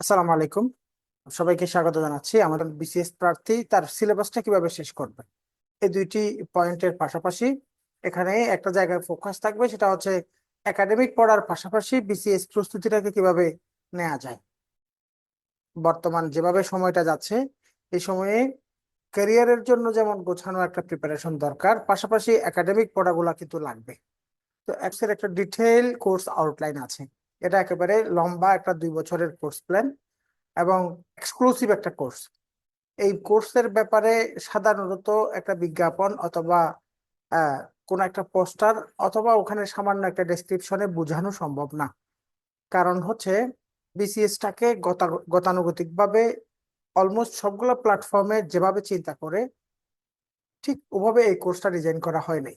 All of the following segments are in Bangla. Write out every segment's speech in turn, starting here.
আসসালামু আলাইকুম। সবাইকে স্বাগত জানাচ্ছি। আমাদের বিসিএস প্রার্থী তার সিলেবাসটা কীভাবে শেষ করবে? এই দুইটি পয়েন্টের পাশাপাশি এখানে একটা জায়গায় ফোকাস থাকবে, সেটা হচ্ছে একাডেমিক পড়ার পাশাপাশি বিসিএস প্রস্তুতিটাকে কীভাবে নেওয়া যায়। বর্তমান যেভাবে সময়টা যাচ্ছে, এই সময়ে ক্যারিয়ারের জন্য যেমন গোছানো একটা প্রিপারেশন দরকার, পাশাপাশি একাডেমিক পড়াগুলা কিন্তু লাগবে। তো অ্যাপসের একটা ডিটেইল কোর্স আউটলাইন আছে। এটা একেবারে লম্বা একটা দুই বছরের কোর্স প্ল্যান এবং এক্সক্লুসিভ একটা কোর্স এই কোর্সের ব্যাপারে সাধারণত একটা বিজ্ঞাপন অথবা কোনো একটা পোস্টার অথবা ওখানে সামান্য একটা ডেসক্রিপশনে বোঝানো সম্ভব না। কারণ হচ্ছে বিসিএসটাকে গতানুগতিকভাবে অলমোস্ট সবগুলো প্ল্যাটফর্মে যেভাবে চিন্তা করে, ঠিক ওভাবে এই কোর্সটা ডিজাইন করা হয়নি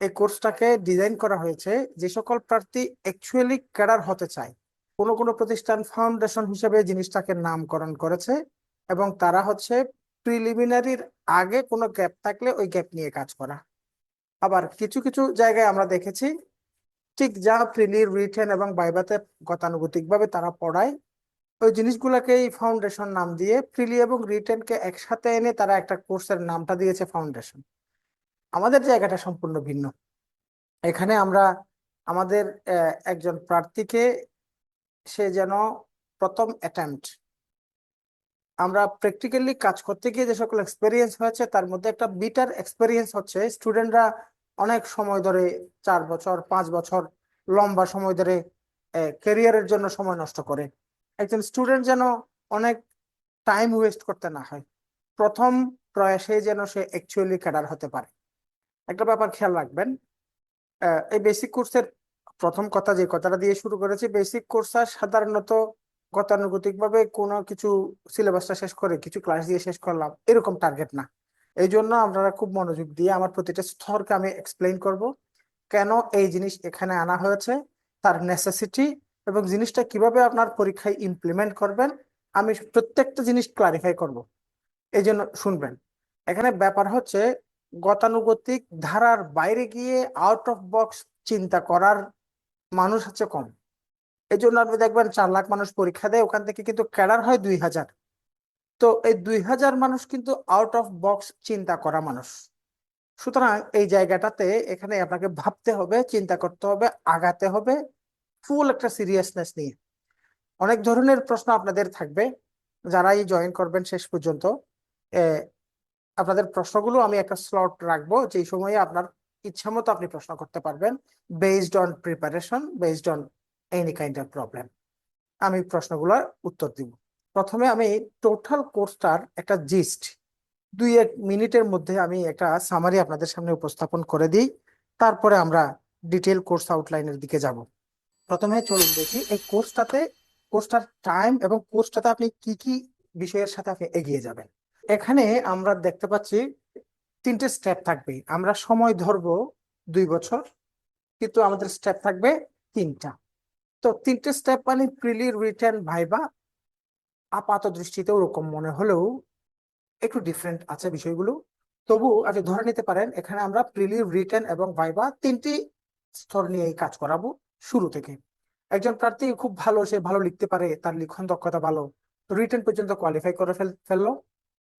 এই কোর্সটাকে ডিজাইন করা হয়েছে যে সকল প্রার্থী অ্যাকচুয়ালি ক্যাডার হতে চায়। কোনো কোনো প্রতিষ্ঠান ফাউন্ডেশন হিসেবে জিনিসটাকে নামকরণ করেছে এবং তারা হচ্ছে প্রিলিমিনারির আগে কোনো গ্যাপ থাকলে ওই গ্যাপ নিয়ে কাজ করা। আবার কিছু কিছু জায়গায় আমরা দেখেছি, ঠিক যা প্রিলি, রিটেন এবং বাইবাতে গতানুগতিকভাবে তারা পড়ায়, ওই জিনিসগুলোকে এই ফাউন্ডেশন নাম দিয়ে প্রিলি এবং রিটেনকে একসাথে এনে তারা একটা কোর্সের নামটা দিয়েছে ফাউন্ডেশন। আমাদের জায়গাটা সম্পূর্ণ ভিন্ন। এখানে আমরা আমাদের একজন প্রার্থীকে সে যেন প্রথম অ্যাটেম্পট আমরা প্র্যাকটিক্যালি কাজ করতে গিয়ে যে সকল এক্সপেরিয়েন্স হয়েছে, তার মধ্যে একটা বিটার এক্সপেরিয়েন্স হচ্ছে স্টুডেন্টরা অনেক সময় ধরে চার বছর, পাঁচ বছর লম্বা সময় ধরে ক্যারিয়ারের জন্য সময় নষ্ট করে। একজন স্টুডেন্ট যেন অনেক টাইম ওয়েস্ট করতে না হয়। প্রথম প্রয়াসে যেন সে অ্যাকচুয়ালি ক্যাডার হতে পারে। একটা ব্যাপার খেয়াল রাখবেন এই বেসিক কোর্সের প্রথম কথা যে কথাটা দিয়ে শুরু করেছি বেসিক কোর্স আর সাধারণত গতানুগতিক ভাবে কোনো কিছু সিলেবাসটা শেষ করে কিছু ক্লাস দিয়ে শেষ করলাম, এরকম টার্গেট না। এই জন্য আপনারা খুব মনোযোগ দিয়ে আমার প্রতিটা স্তরকে আমি এক্সপ্লেইন করব, কেন এই জিনিস এখানে আনা হয়েছে, তার নেসেসিটি এবং জিনিসটা কীভাবে আপনার পরীক্ষায় ইমপ্লিমেন্ট করবেন, আমি প্রত্যেকটা জিনিস ক্লারিফাই করব। এই জন্য শুনবেন। এখানে ব্যাপার হচ্ছে গতানুগতিক ধারার বাইরে গিয়ে আউট অফ বক্স চিন্তা করার মানুষ হচ্ছে কম। এই জন্য আপনি দেখবেন চার লাখ মানুষ পরীক্ষা দেয়, ওখান থেকে কিন্তু ক্যাডার হয় দুই হাজার। তো এই দুই হাজার মানুষ কিন্তু আউট অফ বক্স চিন্তা করা মানুষ। সুতরাং এই জায়গাটাতে এখানে আপনাকে ভাবতে হবে, চিন্তা করতে হবে, আগাতে হবে ফুল একটা সিরিয়াসনেস নিয়ে। অনেক ধরনের প্রশ্ন আপনাদের থাকবে, যারাই জয়েন করবেন শেষ পর্যন্ত। আপনাদের প্রশ্নগুলো আমি একটা স্লট রাখব, যেই সময়ে আপনার ইচ্ছা মতো আপনি প্রশ্ন করতে পারবেন based on preparation based on any kind of problem আমি প্রশ্নগুলোর উত্তর দিব। প্রথমে আমি টোটাল কোর্সটার একটা জিস্ট দুই এক মিনিটের মধ্যে আমি একটা সামারি আপনাদের সামনে উপস্থাপন করে দিই, তারপরে আমরা ডিটেল কোর্স আউটলাইনের দিকে যাব। প্রথমে চলুন দেখি, এই কোর্সটাতে কোর্সটার টাইম এবং কোর্সটাতে আপনি কি কি বিষয়ের সাথে আপনি এগিয়ে যাবেন। এখানে আমরা দেখতে পাচ্ছি তিনটে স্টেপ থাকবে আমরা সময় ধরবো দুই বছর, কিন্তু আমাদের স্টেপ থাকবে তিনটা। তো তিনটে স্টেপ মানে প্রিলি রিটেন ভাইবা, আপাত দৃষ্টিতে ওরকম মনে হলেও একটু ডিফারেন্ট আছে বিষয়গুলো। তবু আপনি ধরে নিতে পারেন, এখানে আমরা প্রিলি রিটেন এবং ভাইবা তিনটি স্তর নিয়ে এই কাজ করাবো শুরু থেকে। একজন প্রার্থী খুব ভালো, সে ভালো লিখতে পারে, তার লিখন দক্ষতা ভালো। রিটেন পর্যন্ত কোয়ালিফাই করে ফেল, ফেলল।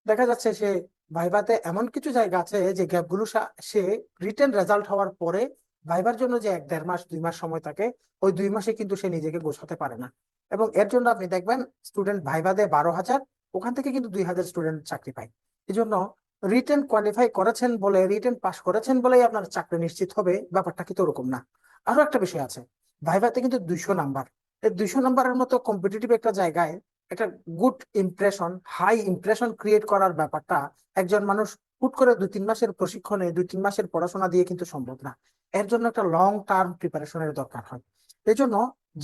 দেখা যাচ্ছে সে ভাইভাতে এমন কিছু জায়গা আছে যে গ্যাপগুলো সা- রিটেন রেজাল্ট হওয়ার পরে ভাইবার জন্য যে এক দেড় মাস, দুই মাস সময় থাকে, ওই দুই মাসে কিন্তু সে নিজেকে গোছাতে পারে না। এবং এর জন্য আপনি দেখবেন স্টুডেন্ট ভাইবা দেয় বারো হাজার, ওখান থেকে কিন্তু দুই হাজার স্টুডেন্ট চাকরি পায়। এই জন্য রিটেন কোয়ালিফাই করেছেন বলে রিটেন পাস করেছেন বলেই আপনার চাকরি নিশ্চিত হবে, ব্যাপারটা কিন্তু ওরকম না। আরও একটা বিষয় আছে ভাইভাতে কিন্তু দুইশো নাম্বার। এই দুইশো নাম্বারের মতো কম্পিটিটিভ একটা জায়গায় একটা good impression high impression create করার ব্যাপারটা একজন মানুষ হুট করে দুই তিন মাসের প্রশিক্ষণে, দুই তিন মাসের পড়াশোনা দিয়ে কিন্তু সম্ভব না। এর জন্য একটা লং টার্ম প্রিপারেশনের দরকার হয়। এই জন্য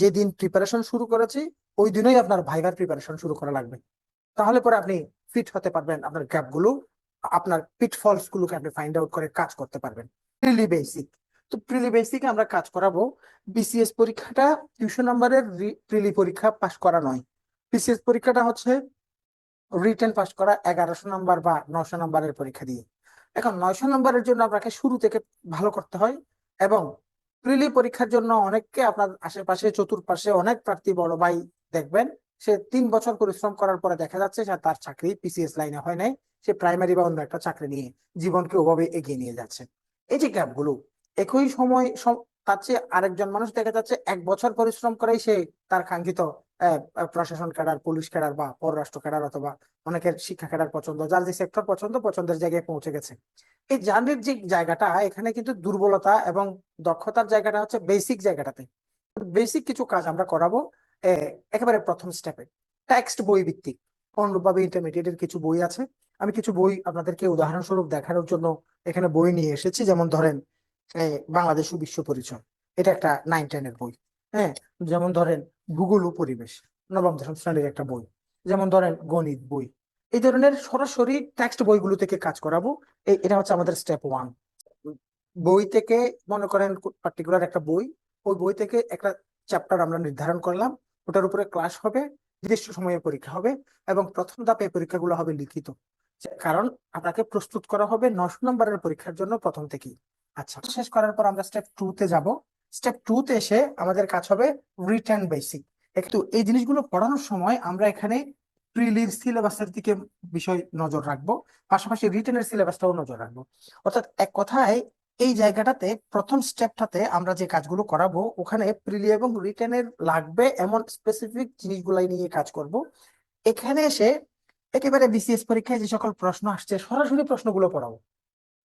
যেদিন প্রিপারেশন শুরু করেছি, ওই দিনই আপনার ভাইভার প্রিপারেশন শুরু করা লাগবে। তাহলে পরে আপনি ফিট হতে পারবেন আপনার গ্যাপগুলো আপনার পিটফলস গুলোকে আপনি ফাইন্ড আউট করে কাজ করতে পারবেন। প্রিলি বেসিক তো প্রিলি বেসিক আমরা কাজ করাবো। বিসিএস পরীক্ষাটা দুইশো নম্বরের প্রিলি পরীক্ষা পাশ করা নয়। বিসিএস পরীক্ষাটা হচ্ছে রিটেন পাস করা এগারোশো নম্বর বা নশো নম্বরের পরীক্ষা দিয়ে। এখন নয়শো নম্বরের জন্য আপনাকে শুরু থেকে ভালো করতে হয় এবং প্রিলি পরীক্ষার জন্য অনেককে আপনার আশেপাশে চতুর্পাশে অনেক প্রার্থী বড় ভাই দেখবেন, সে তিন বছর পরিশ্রম করার পরে দেখা যাচ্ছে তার চাকরি পিসিএস লাইনে হয় নাই, সে প্রাইমারি বা অন্য একটা চাকরি নিয়ে জীবনকে ওভাবে এগিয়ে নিয়ে যাচ্ছে। এই যে গ্যাপগুলো একই সময় সম- তার চেয়ে আরেকজন মানুষ দেখা যাচ্ছে এক বছর পরিশ্রম করেই সে তার কাঙ্ক্ষিত প্রশাসন ক্যাডার, পুলিশ ক্যাডার বা পররাষ্ট্র ক্যাডার অথবা অনেকের শিক্ষা ক্যাডার পছন্দ, যার যে সেক্টর পছন্দ, পছন্দের জায়গায় পৌঁছে গেছে। এই জার্নির যে জায়গাটা, এখানে কিন্তু দুর্বলতা এবং দক্ষতার জায়গাটা হচ্ছে বেসিক জায়গাটাতে। বেসিক কিছু কাজ আমরা করাবো একেবারে প্রথম স্টেপে টেক্সট বই ভিত্তিক অনুরূপভাবে ইন্টারমিডিয়েটের কিছু বই আছে? আমি কিছু বই আপনাদেরকে উদাহরণস্বরূপ দেখানোর জন্য এখানে বই নিয়ে এসেছি, যেমন ধরেন বাংলাদেশ বিশ্ব পরিচয়। এটা একটা নাইন টেনের বই। হ্যাঁ? যেমন ধরেন ভূগোল ও পরিবেশ নবম দশম শ্রেণির একটা বই। যেমন ধরেন গণিত বই। এই ধরনের সরাসরি টেক্সট বইগুলো থেকে কাজ করাবো। এটা হচ্ছে আমাদের স্টেপ ওয়ান বই থেকে মনে করেন পার্টিকুলার একটা বই, ওই বই থেকে একটা চ্যাপ্টার আমরা নির্ধারণ করলাম। ওটার উপরে ক্লাস হবে, নির্দিষ্ট সময়ে পরীক্ষা হবে এবং প্রথম ধাপে পরীক্ষাগুলো হবে লিখিত। কারণ আপনাকে প্রস্তুত করা হবে নশো নম্বরের পরীক্ষার জন্য প্রথম থেকেই। আচ্ছা শেষ করার পর আমরা স্টেপ টু তে যাব। স্টেপ টু তে এসে আমাদের কাজ হবে রিটার্ন বেসিক একটু এই জিনিসগুলো পড়ানোর সময় আমরা এখানে প্রিলির সিলেবাসের দিকে বিষয় নজর রাখব, পাশাপাশি রিটেনের সিলেবাসটাও নজর রাখব। অর্থাৎ এক কথায় এই জায়গাটাতে, প্রথম স্টেপটাতে আমরা যে কাজগুলো করাবো, ওখানে প্রিলি এবং রিটেনের লাগবে এমন স্পেসিফিক জিনিসগুলাই নিয়ে কাজ করব। এখানে এসে একেবারে বিসিএস পরীক্ষায় যে সকল প্রশ্ন আসছে, সরাসরি প্রশ্নগুলো পড়াবো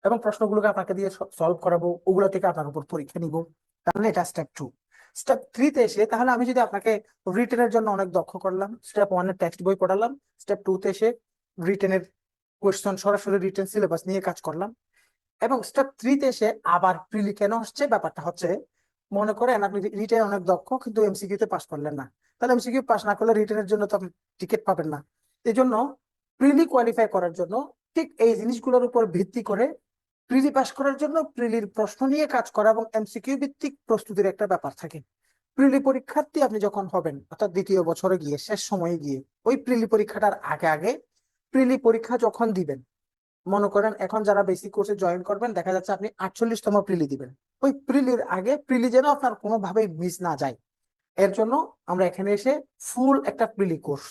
এবং প্রশ্নগুলোকে আপনাকে দিয়ে সলভ করাবো, ওগুলো থেকে আপনার উপর পরীক্ষা নিব। তাহলে এটা স্টেপ টু স্টেপ থ্রিতে এসে তাহলে আমি যদি আপনাকে রিটেনের জন্য অনেক দক্ষ করলাম স্টেপ ওয়ানের টেক্সট বই পড়ালাম স্টেপ টুতে এসে রিটেনের কোয়েশ্চন সরাসরি রিটেন সিলেবাস নিয়ে কাজ করলাম, এবং স্টেপ থ্রিতে এসে আবার প্রিলি কেন আসছে? ব্যাপারটা হচ্ছে, মনে করেন আপনি রিটেন অনেক দক্ষ, কিন্তু এমসিকিউ তে পাস করলেন না। তাহলে এমসিকিউ পাস না করলে রিটেনের জন্য তো আপনি টিকিট পাবেন না। এই জন্য প্রিলি কোয়ালিফাই করার জন্য ঠিক এই জিনিসগুলোর উপর ভিত্তি করে প্রিলি পাস করার জন্য প্রিলির প্রশ্ন নিয়ে কাজ করা এবং এমসিকিউ ভিত্তিক প্রস্তুতির একটা ব্যাপার থাকে। প্রিলি পরীক্ষার্থী আপনি যখন হবেন, অর্থাৎ দ্বিতীয় বছরে গিয়ে, শেষ সময়ে গিয়ে, ওই প্রিলি পরীক্ষাটার আগে আগে প্রিলি পরীক্ষা যখন দিবেন, মনে করেন এখন যারা বেসিক কোর্সে জয়েন করবেন, দেখা যাচ্ছে আপনি আটচল্লিশতম প্রিলি দিবেন। ওই প্রিলির আগে প্রিলি যেন আপনার কোনোভাবেই মিস না যায়। এর জন্য আমরা এখানে এসে ফুল একটা প্রিলি কোর্স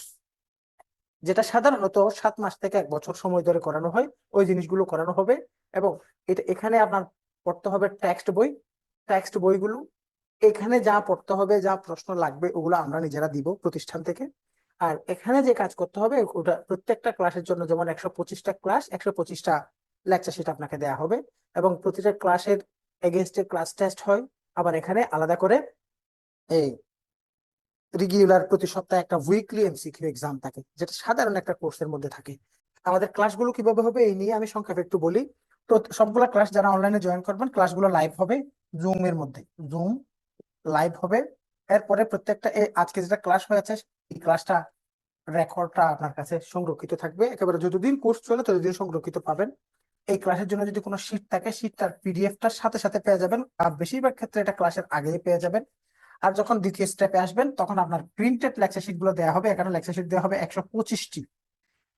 যেটা সাধারণত সাত মাস থেকে এক বছর সময় ধরে করানো হয়, ওই জিনিসগুলো করানো হবে এবং এটা এখানে আপনার পড়তে হবে টেক্সট বই। টেক্সট বইগুলো এখানে যা পড়তে হবে, যা প্রশ্ন লাগবে, ওগুলো আমরা নিজেরা দিব প্রতিষ্ঠান থেকে। আর এখানে যে কাজ করতে হবে, ওটা প্রত্যেকটা ক্লাসের জন্য যেমন একশো পঁচিশটা ক্লাস, একশো পঁচিশটা লেকচার সেটা আপনাকে দেওয়া হবে এবং প্রতিটা ক্লাসের এগেনস্টে ক্লাস টেস্ট হয়। আবার এখানে আলাদা করে এই রেগুলার প্রতি সপ্তাহে একটা উইকলি এমসিকিউ এক্সাম থাকে, যেটা সাধারণ একটা কোর্সের মধ্যে থাকে। আমাদের ক্লাসগুলো কীভাবে হবে এই নিয়ে আমি সংক্ষেপে একটু বলি। সবগুলা ক্লাস যারা অনলাইনে জয়েন করবেন ক্লাসগুলো লাইভ হবে জুম এর মধ্যে। জুম লাইভ হবে। এরপরে প্রত্যেকটা আজকে যেটা ক্লাস হয়েছে, এই ক্লাসটা রেকর্ডটা আপনার কাছে সংরক্ষিত থাকবে। একেবারে যতদিন কোর্স চলে ততদিন সংরক্ষিত পাবেন। এই ক্লাসের জন্য যদি কোনো শিট থাকে শিটটার পিডিএফটার সাথে সাথে পেয়ে যাবেন। আর বেশিরভাগ ক্ষেত্রে এটা ক্লাসের আগেই পেয়ে যাবেন। আর যখন দ্বিতীয় স্টেপে আসবেন, তখন আপনার প্রিন্টেড লেকচার শিটগুলো দেওয়া হবে। এখানে লেকচার শিট দেওয়া হবে একশো পঁচিশটি।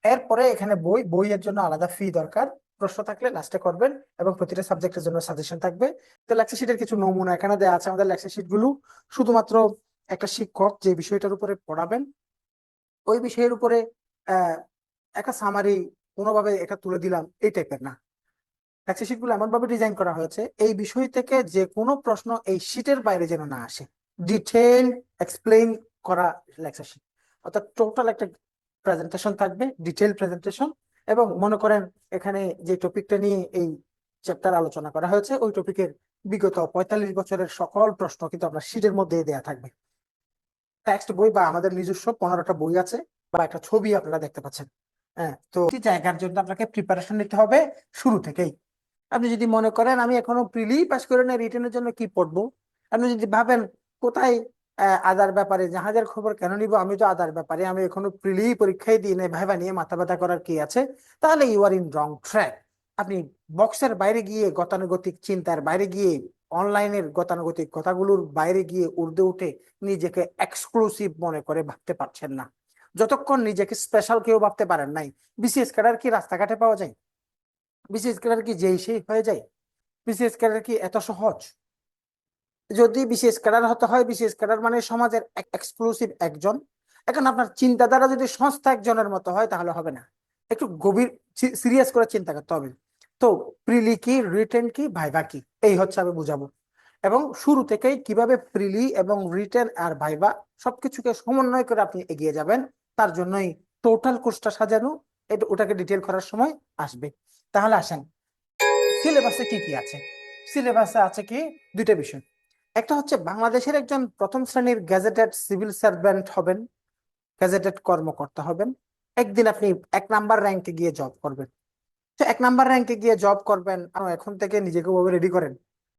এরপরে এখানে বই, বইয়ের জন্য আলাদা ফি দরকার। প্রশ্ন থাকলে লাস্টে করবেন এবং প্রতিটা সাবজেক্টের জন্য সাজেশন থাকবে। তো লেকচার শিটের কিছু নমুনা এখানে দেওয়া আছে। আমাদের লেকচার শিটগুলো শুধুমাত্র একটা শিক্ষক যে বিষয়টার উপরে পড়াবেন, ওই বিষয়ের উপরে একটা সামারি কোনোভাবে এটা তুলে দিলাম, এই টাইপের না। লেকচার শিটগুলো এমন ভাবে ডিজাইন করা হয়েছে, এই বিষয় থেকে যে কোনো প্রশ্ন এই শিটের বাইরে যেন না আসে। ডিটেইল এক্সপ্লেইন করা লেকচার শিট অর্থাৎ টোটাল একটা প্রেজেন্টেশন থাকবে ডিটেল প্রেজেন্টেশন এবং মনে করেন এখানে যে টপিকটা নিয়ে এই চ্যাপ্টার আলোচনা করা হয়েছে, ওই টপিকের বিগত পঁয়তাল্লিশ বছরের সকল প্রশ্ন কিন্তু আপনার শিটের মধ্যে দেয়া থাকবে। টেক্সট বই বা আমাদের নিজস্ব পনেরোটা বই আছে, বা একটা ছবি আপনারা দেখতে পাচ্ছেন। হ্যাঁ তো জায়গার জন্য আপনাকে প্রিপারেশন নিতে হবে শুরু থেকেই। আপনি যদি মনে করেন, আমি এখনও প্রিলি পাস করে না রিটেনের জন্য কি পড়ব? আপনি যদি ভাবেন কোথায় আদার ব্যাপারে, জাহাজের খবর কেন নিব? আমি তো আদার ব্যাপারে, আমি এখনও প্রিলি পরীক্ষায় দিই নাই ভাইবা নিয়ে মাথা ব্যথা করার কি আছে? তাহলে you are in wrong track আপনি বক্সের বাইরে গিয়ে গতানুগতিক চিন্তার বাইরে গিয়ে, অনলাইনের গতানুগতিক কথাগুলোর বাইরে গিয়ে উর্দে উঠে নিজেকে এক্সক্লুসিভ মনে করে ভাবতে পারছেন না। যতক্ষণ নিজেকে স্পেশাল কেউ ভাবতে পারেন নাই বিসিএস ক্যাডার কি রাস্তাঘাটে পাওয়া যায়? বিসিএস ক্যাডার কি যেই সেই হয়ে যায়? বিসিএস ক্যাডার কি এত সহজ? যদি বিশেষ ক্যাডার হতে হয়, বিশেষ ক্যাডার মানে সমাজের এক্সক্লুসিভ একজন। এখন আপনার চিন্তাধারা যদি সংস্থা একজনের মতো হয়, তাহলে হবে না। একটু গভীর সিরিয়াস করে চিন্তা করতে হবে। তো প্রিলি কি, রিটেন কি, ভাইভা কি, এই হচ্ছে আমি বুঝাবো। এবং শুরু থেকেই কীভাবে প্রিলি এবং রিটেন আর ভাইভা সবকিছুকে সমন্বয় করে আপনি এগিয়ে যাবেন, তার জন্যই টোটাল কোর্সটা সাজানো, এটা, ওটাকে ডিটেল করার সময় আসবে। তাহলে আসেন, সিলেবাসে কি কি আছে? সিলেবাসে আছে কি, দুইটা বিষয়। একটা হচ্ছে বাংলাদেশের একজন প্রথম শ্রেণির গ্যাজেটেড সিভিল সার্ভেন্ট হবেন গ্যাজেটেড কর্মকর্তা হবেন। একদিন আপনি এক নাম্বার র্যাঙ্কে গিয়ে জব করবেন। তো এক নাম্বার র্যাঙ্কে গিয়ে জব করবেন এখন থেকে নিজেকে রেডি করেন।